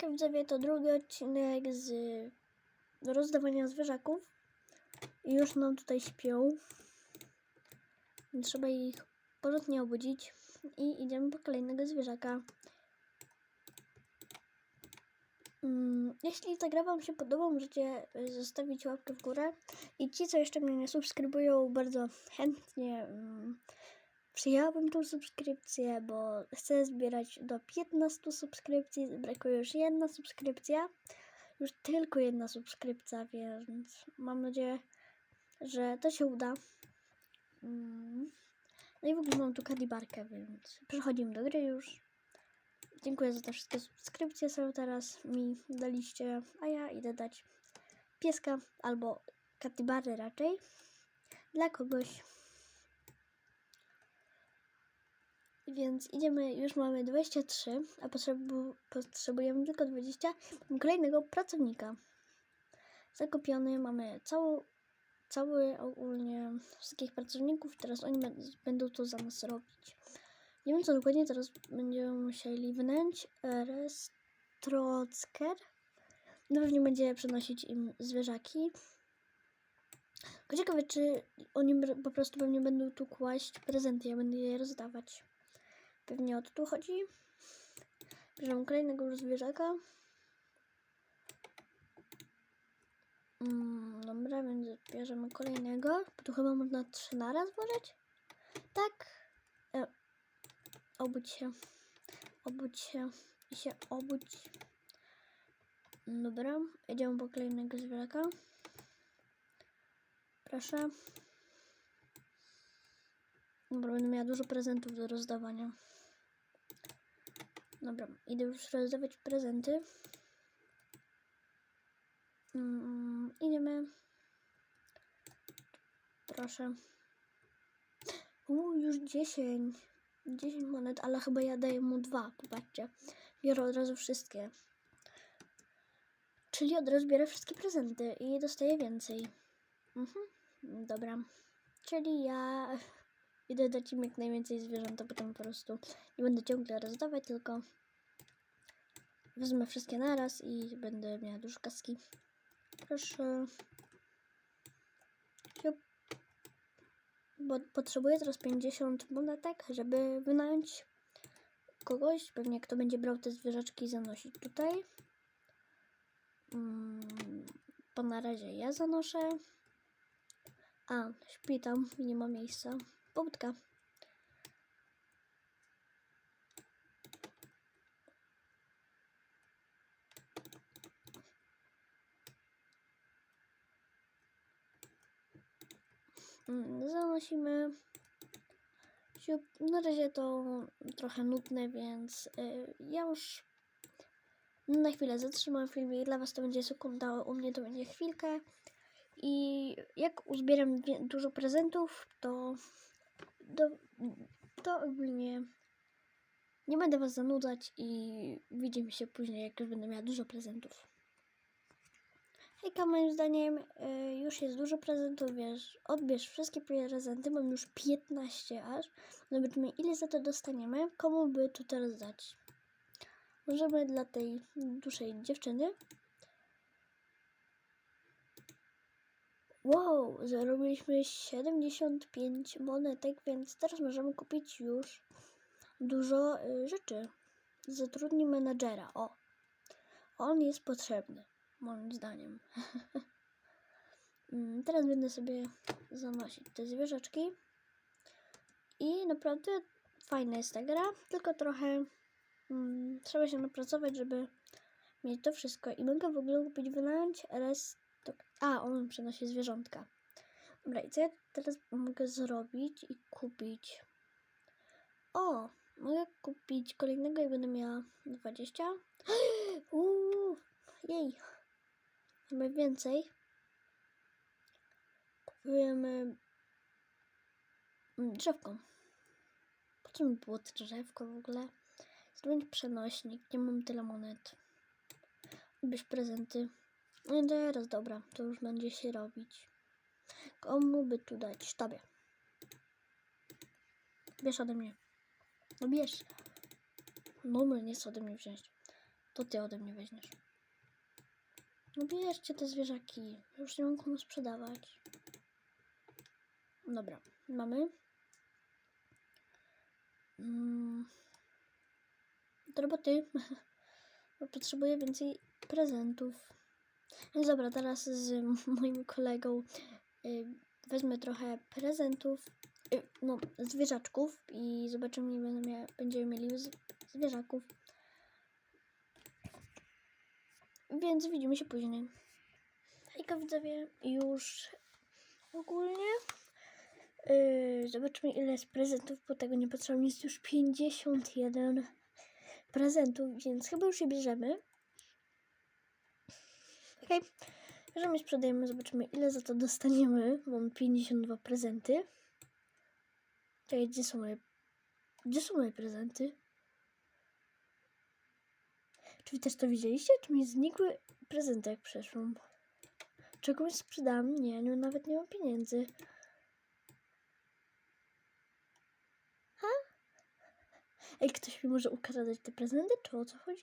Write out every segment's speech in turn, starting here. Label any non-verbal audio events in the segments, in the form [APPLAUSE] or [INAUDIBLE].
Hejka widzowie, to drugi odcinek z rozdawania zwierzaków. I już nam tutaj śpią. Trzeba ich porządnie obudzić. I idziemy po kolejnego zwierzaka. Mm, Jeśli ta gra Wam się podoba, możecie zostawić łapkę w górę. I ci, co jeszcze mnie nie subskrybują, bardzo chętnie przyjęłabym tą subskrypcję, bo chcę zbierać do 15 subskrypcji. Brakuje już jedna subskrypcja. Już tylko jedna subskrypcja, więc mam nadzieję, że to się uda. Mm. No i w ogóle mam tu kadibarkę, więc przechodzimy do gry już. Dziękuję za te wszystkie subskrypcje, które teraz mi daliście, a ja idę dać pieska albo katibary raczej dla kogoś. Więc idziemy, już mamy 23, a potrzebu, potrzebujemy tylko 20. Mam kolejnego pracownika. Zakupiony, mamy całą, cały ogólnie wszystkich pracowników, teraz oni bę- będą to za nas robić. Nie wiem co dokładnie teraz będziemy musieli wnęć Restrocker. No pewnie będzie przenosić im zwierzaki. Ciekawe, czy oni po prostu pewnie będą tu kłaść prezenty, ja będę je rozdawać. Pewnie o to tu chodzi. Bierzemy kolejnego zwierzaka. Mm, dobra, więc bierzemy kolejnego. Bo tu chyba można trzy naraz włożyć. Tak. E, obudź się. Obudź się. I się obudź. Dobra, idziemy po kolejnego zwierzaka. Proszę. Dobra, będę miała dużo prezentów do rozdawania. Dobra, idę już rozdawać prezenty. Mm, idziemy. Proszę. Uuu, już 10. 10 monet, ale chyba ja daję mu dwa. Popatrzcie. Biorę od razu wszystkie. Czyli od razu biorę wszystkie prezenty i dostaję więcej. Mhm. Dobra. Czyli ja idę dać im jak najwięcej zwierząt, a potem po prostu nie będę ciągle rozdawać, tylko wezmę wszystkie naraz i będę miała dużo kaski. Proszę. Bo potrzebuję teraz 50 monetek, żeby wynająć kogoś. Pewnie kto będzie brał te zwierzaczki i zanosić tutaj. Mm, bo na razie ja zanoszę. A, śpi tam i nie ma miejsca. Pobudka. Mm, Zanosimy. Na razie to trochę nudne, więc y, ja już na chwilę zatrzymam film i dla Was to będzie sekunda, u mnie to będzie chwilkę. I jak uzbieram dużo prezentów, to, do, to ogólnie nie będę Was zanudzać i widzimy się później, jak już będę miała dużo prezentów. Hejka, moim zdaniem y, już jest dużo prezentów, wiesz, odbierz wszystkie prezenty, mam już 15 aż. Zobaczymy ile za to dostaniemy, komu by to teraz dać. Możemy dla tej dużej dziewczyny. Wow, zarobiliśmy 75 monetek, więc teraz możemy kupić już dużo y, rzeczy. Zatrudnij menadżera, o. On jest potrzebny, moim zdaniem. [LAUGHS] Mm, teraz będę sobie zanosić te zwierzaczki. I naprawdę fajna jest ta gra, tylko trochę mm, trzeba się napracować, żeby mieć to wszystko. I mogę w ogóle kupić, wynająć res... A, on przenosi zwierzątka. Dobra, i co ja teraz mogę zrobić i kupić? O, mogę kupić kolejnego i będę miała 20. [GASPS] Uuu, jej. Mamy więcej. Kupujemy mm, drzewko. Po co mi było drzewko w ogóle? Zdjąć przenośnik, nie mam tyle monet. Bierz prezenty. No teraz, dobra, to już będzie się robić. Komu by tu dać? Tobie. Bierz ode mnie. No bierz. No, nie chcę ode mnie wziąć. to ty ode mnie weźmiesz. No bierzcie te zwierzaki. Już nie mam komu sprzedawać. Dobra, mamy. Mm. Do roboty. [LAUGHS] Bo potrzebuję więcej prezentów. Więc dobra, teraz z moim kolegą y, wezmę trochę prezentów, y, no zwierzaczków i zobaczymy, ile będę mia- będziemy mieli z, zwierzaków. Więc widzimy się później. Hejka widzowie, już ogólnie yy, zobaczymy ile jest prezentów, bo tego nie patrzyłam, jest już 51 prezentów, więc chyba już je bierzemy. Okej, bierzemy i sprzedajemy, zobaczymy ile za to dostaniemy. Mam 52 prezenty. Czekaj, gdzie są moje, gdzie są moje prezenty? Czy wy też to widzieliście? Czy mi znikły prezenty jak przeszłam? Czegoś sprzedam? Nie, no nawet nie mam pieniędzy. Ha? Ej, ktoś mi może ukradać te prezenty? Czy o co chodzi?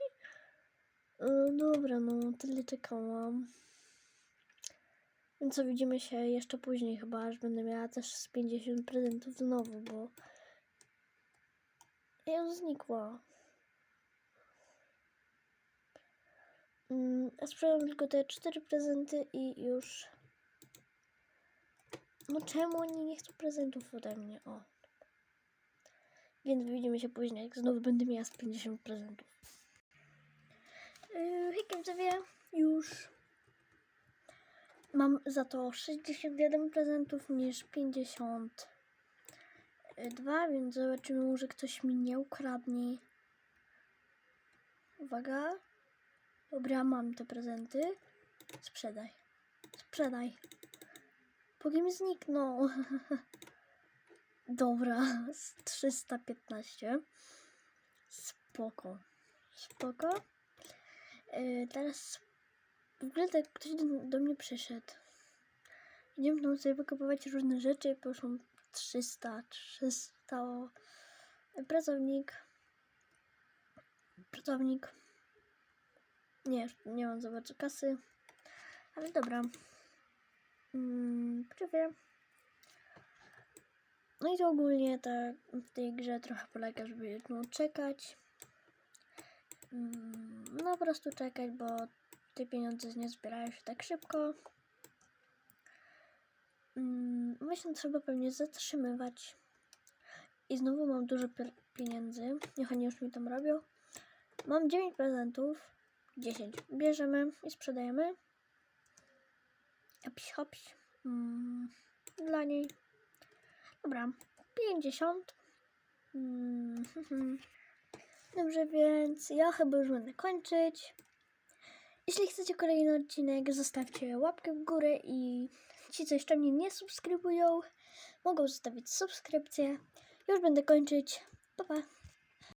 E, dobra, no tyle czekałam. Więc widzimy się jeszcze później chyba, aż będę miała też z 50 prezentów znowu, bo... Ja znikła. Mm, Ja sprzedam tylko te cztery prezenty i już. No czemu oni nie chcą prezentów ode mnie? O. Więc widzimy się później, jak znowu będę miała z 50 prezentów. Yy, Hejka widzowie, już mam za to 61 prezentów niż 52, więc zobaczymy, może ktoś mi nie ukradnie. Uwaga. Dobra, mam te prezenty. Sprzedaj. Sprzedaj. Póki mi znikną. [LAUGHS] Dobra, z 315. Spoko. Spoko. Yy, teraz w ogóle tak ktoś do, do mnie przyszedł. Idziemy tam sobie wykopywać różne rzeczy. Poszłam 300, 300. o, Pracownik. Pracownik. Nie, nie mam za bardzo kasy. Ale dobra. Mm, prawie. No i to ogólnie tak w tej grze trochę polega, żeby no, czekać. Mm, no po prostu czekać, bo te pieniądze nie zbierają się tak szybko. Mm, Właśnie trzeba pewnie zatrzymywać. I znowu mam dużo pie- pieniędzy. Niech oni już mi tam robią. Mam 9 prezentów. 10. Bierzemy i sprzedajemy. Hopś, hopś. Mm, dla niej. Dobra. 50. Mm, mhm. [LAUGHS] Dobrze, więc ja chyba już będę kończyć. Jeśli chcecie kolejny odcinek, zostawcie łapkę w górę i ci, co jeszcze mnie nie subskrybują, mogą zostawić subskrypcję. Już będę kończyć. Pa, pa.